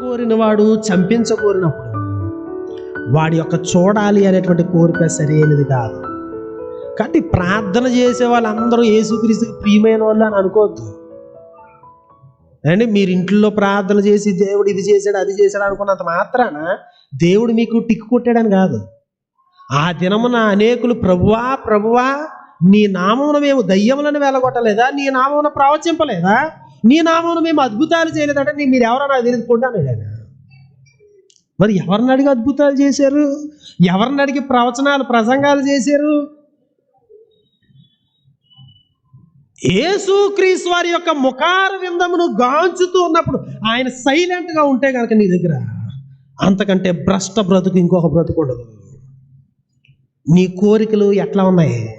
కోరిన వాడు చంపించకోరినప్పుడు వాడి యొక్క చూడాలి అనేటువంటి కోరిక సరైనది కాదు. కాబట్టి ప్రార్థన చేసే వాళ్ళందరూ యేసుక్రీస్తుకి ప్రియమైన వాళ్ళు అని అనుకోవద్దు. అంటే మీరు ఇంట్లో ప్రార్థన చేసి దేవుడు ఇది చేశాడు అది చేశాడు అనుకున్నంత మాత్రాన దేవుడు మీకు టిక్కు కొట్టాడని కాదు. ఆ దినమున అనేకులు ప్రభువా ప్రభువా నీ నామమున మేము దయ్యములను వెళ్ళగొట్టలేదా నీ నామమున ప్రవచింపలేదా? నీ నామమున మేము అద్భుతాలు చేయలేదంటే నీ మీరు ఎవరన్నా తెలియకుండా తెలియదు. ఆయన మరి ఎవరిని అడిగి అద్భుతాలు చేశారు? ఎవరిని అడిగి ప్రవచనాలు ప్రసంగాలు చేశారు? ఏసుక్రీస్తు వారి యొక్క ముఖార విందమును గాంచుతూ ఉన్నప్పుడు ఆయన సైలెంట్గా ఉంటే కనుక నీ దగ్గర అంతకంటే భ్రష్ట బ్రతుకు ఇంకొక బ్రతుకు ఉండదు. నీ కోరికలు ఎట్లా ఉన్నాయి?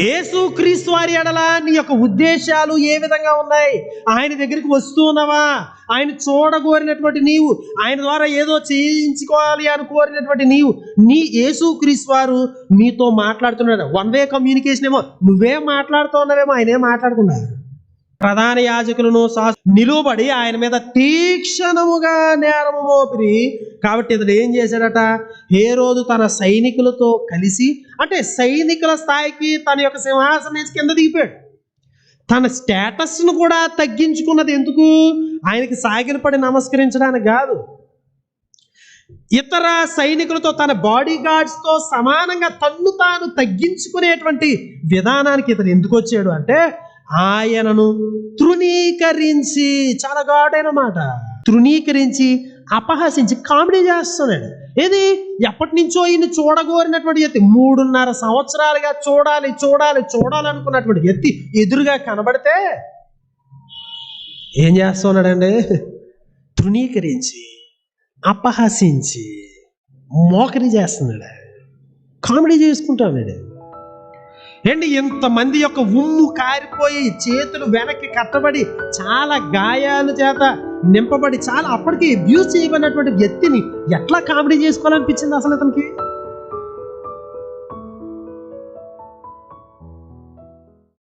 ఏసుక్రీస్తు వారి ఎడల నీ యొక్క ఉద్దేశాలు ఏ విధంగా ఉన్నాయి? ఆయన దగ్గరికి వస్తూ ఉన్నావా? ఆయన చూడగోరినటువంటి నీవు ఆయన ద్వారా ఏదో చేయించుకోవాలి అని కోరినటువంటి నీవు నీ యేసుక్రీస్తు వారు నీతో మాట్లాడుతున్నాడు. వన్ వే కమ్యూనికేషన్ ఏమో నువ్వే మాట్లాడుతూ ఉన్నావేమో ఆయనే మాట్లాడకుండా ప్రధాన యాజకులను సా నిలువబడి ఆయన మీద తీక్షణముగా నేరము మోపిరి కాబట్టి ఇతడు ఏం చేశాడట? ఏ రోజు తన సైనికులతో కలిసి అంటే సైనికుల స్థాయికి తన యొక్క సింహాసనం కింద దిగిపోయాడు. తన స్టేటస్ను కూడా తగ్గించుకున్నది ఎందుకు? ఆయనకి సాగిలపడి నమస్కరించడానికి కాదు. ఇతర సైనికులతో తన బాడీ గార్డ్స్తో సమానంగా తన్ను తాను తగ్గించుకునేటువంటి విధానానికి ఇతను ఎందుకు వచ్చాడు అంటే ఆయనను తృణీకరించి చాలా ఘాటైన మాట తృణీకరించి అపహసించి కామెడీ చేస్తున్నాడు. ఏది? ఎప్పటి నుంచో ఈయన చూడగోరినటువంటి ఎత్తి మూడున్నర సంవత్సరాలుగా చూడాలి చూడాలి చూడాలనుకున్నటువంటి ఎత్తి ఎదురుగా కనబడితే ఏం చేస్తున్నాడండి? తృణీకరించి అపహసించి మోకరి చేస్తున్నాడు. కామెడీ చేసుకుంటాడు ఏంటి? ఇంతమంది యొక్క ఉమ్ము కారిపోయి చేతులు వెనక్కి కట్టబడి చాలా గాయాల చేత నింపబడి చాలా అప్పటికి అబ్యూస్ చేయబడినటువంటి వ్యక్తిని ఎట్లా కామెడీ చేసుకోవాలనిపించింది అసలు అతనికి